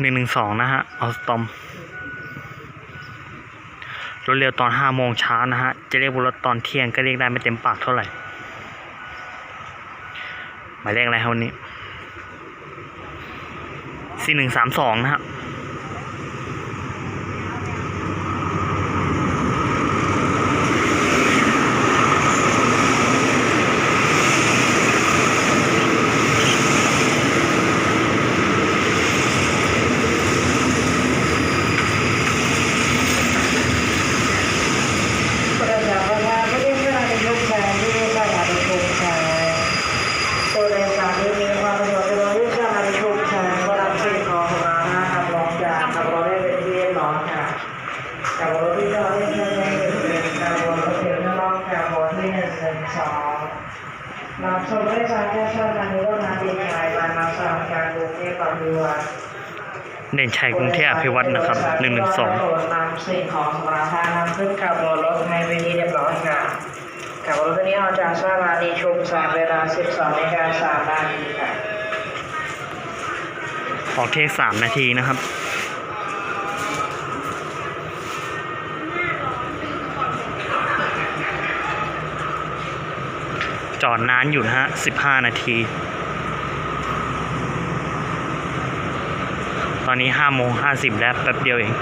หนึ่งหนึ่งสองนะฮะออสตอมรถเร็วตอนห้าโมงเช้านะฮะ จะเรียกรถตอนเที่ยงก็เรียกได้ไม่เต็มปากเท่าไหร่ หมายเลขอะไรครับวันนี้สี่หนึ่งสามสองนะฮะชาประชาไม่ได้เพื่อในยุคแทนที่ไม่ได้ในชุมแทนตัวเองสารที่มีความประโยชน์ในยุคในชุมแทนก็รับสิ่งของมาหาขับรองจากขับรถได้เป็นที่ร้อนค่ะขับรถที่เราได้เงินเงินเป็นขับรถเสียงน้องขับรถที่หนึ่งหนึ่งสอง นำชมได้จากแค่ชาตินี้ก็นาดีใจมานาสามการกรุงเทพปฏิวัติเด่นชัยกรุงเทพอภิวัตรนะครับหนึ่งหนึ่งสองนำสิ่งของสมาทานนำขึ้นขับรถให้ไปที่เรียบร้อยค่ะขับรถตัวนี้ออกจากสถานีชุมแสงเวลา12นาฬิกา3นาทีค่ะออกเทคสามนาทีนะครับ จอดนานอยู่นะฮะสิบห้านาที ตอนนี้ห้าโมงห้าสิบแล้วแป๊บเดียวเอง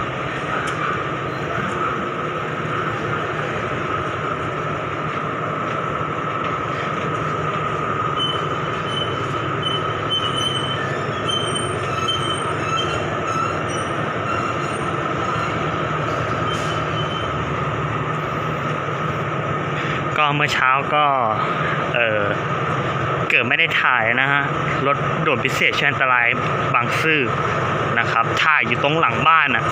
ก็เมื่อเช้าก็ ออเกิดไม่ได้ถ่ายนะฮะ รถโด่วนพิเศษชันอันตรายบางซื่อนะครับ ถ่ายอยู่ตรงหลังบ้านนะ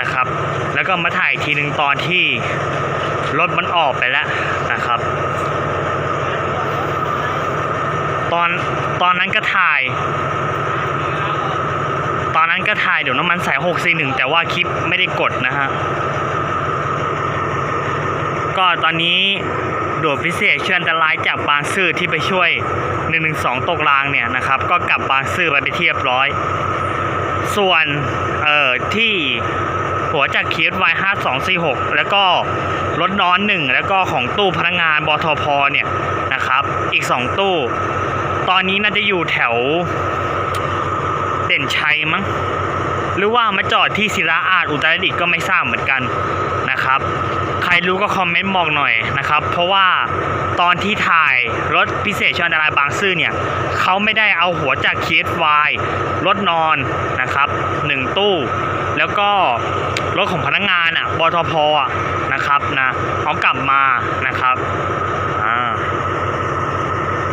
นะครับ แล้วก็มาถ่ายทีหนึ่งตอนที่รถมันออกไปแล้วนะครับ ตอนตอนนั้นก็ถ่าย ตอนนั้นก็ถ่ายเดี๋ยวน้ำมันใส่6 4 1 แต่ว่าคลิปไม่ได้กดนะฮะ ก็ตอนนี้ ด่วนพิเศษเชื่ออันตรายจากบางซื่อที่ไปช่วย 112 ตกรางเนี่ยนะครับ ก็กลับบางซื่อไปไปนที่เรียบร้อย ส่วนเอ่อที่หัวจากเคสวาย5246 แล้วก็รถน้อนหนึ่งแล้วก็ของตู้พนักงานบทพเนี่ยนะครับ อีก 2 ตู้ ตอนนี้น่าจะอยู่แถวเด่นชัยมั้งหรือว่ามาจอดที่ศิลาอาจอุตรดิตก็ไม่ทราบเหมือนกัน นะครับ ใครรู้ก็คอมเมนต์บอกหน่อยนะครับ เพราะว่าตอนที่ถ่ายรถพิเศษชอันตรายบางซื่อเนี่ยเขาไม่ได้เอาหัวจากเคสวายรถนอนนะครับหนึ่งตู้ แล้วก็รถของพนักงานอะบทพอะนะครับนะเอากลับมานะครับอ่า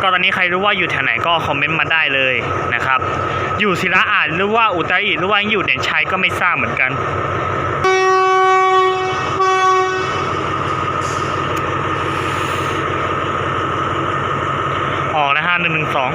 ก็ตอนนี้ใครรู้ว่าอยู่แถวไหนก็คอมเมนต์มาได้เลยนะครับ อยู่ศิลาอาจหรือว่าอุตรดิตถ์หรือว่ายังอยู่เด่นชัยก็ไม่ทราบเหมือนกัน ออกแล้วฮะ หนึ่งหนึ่งสอง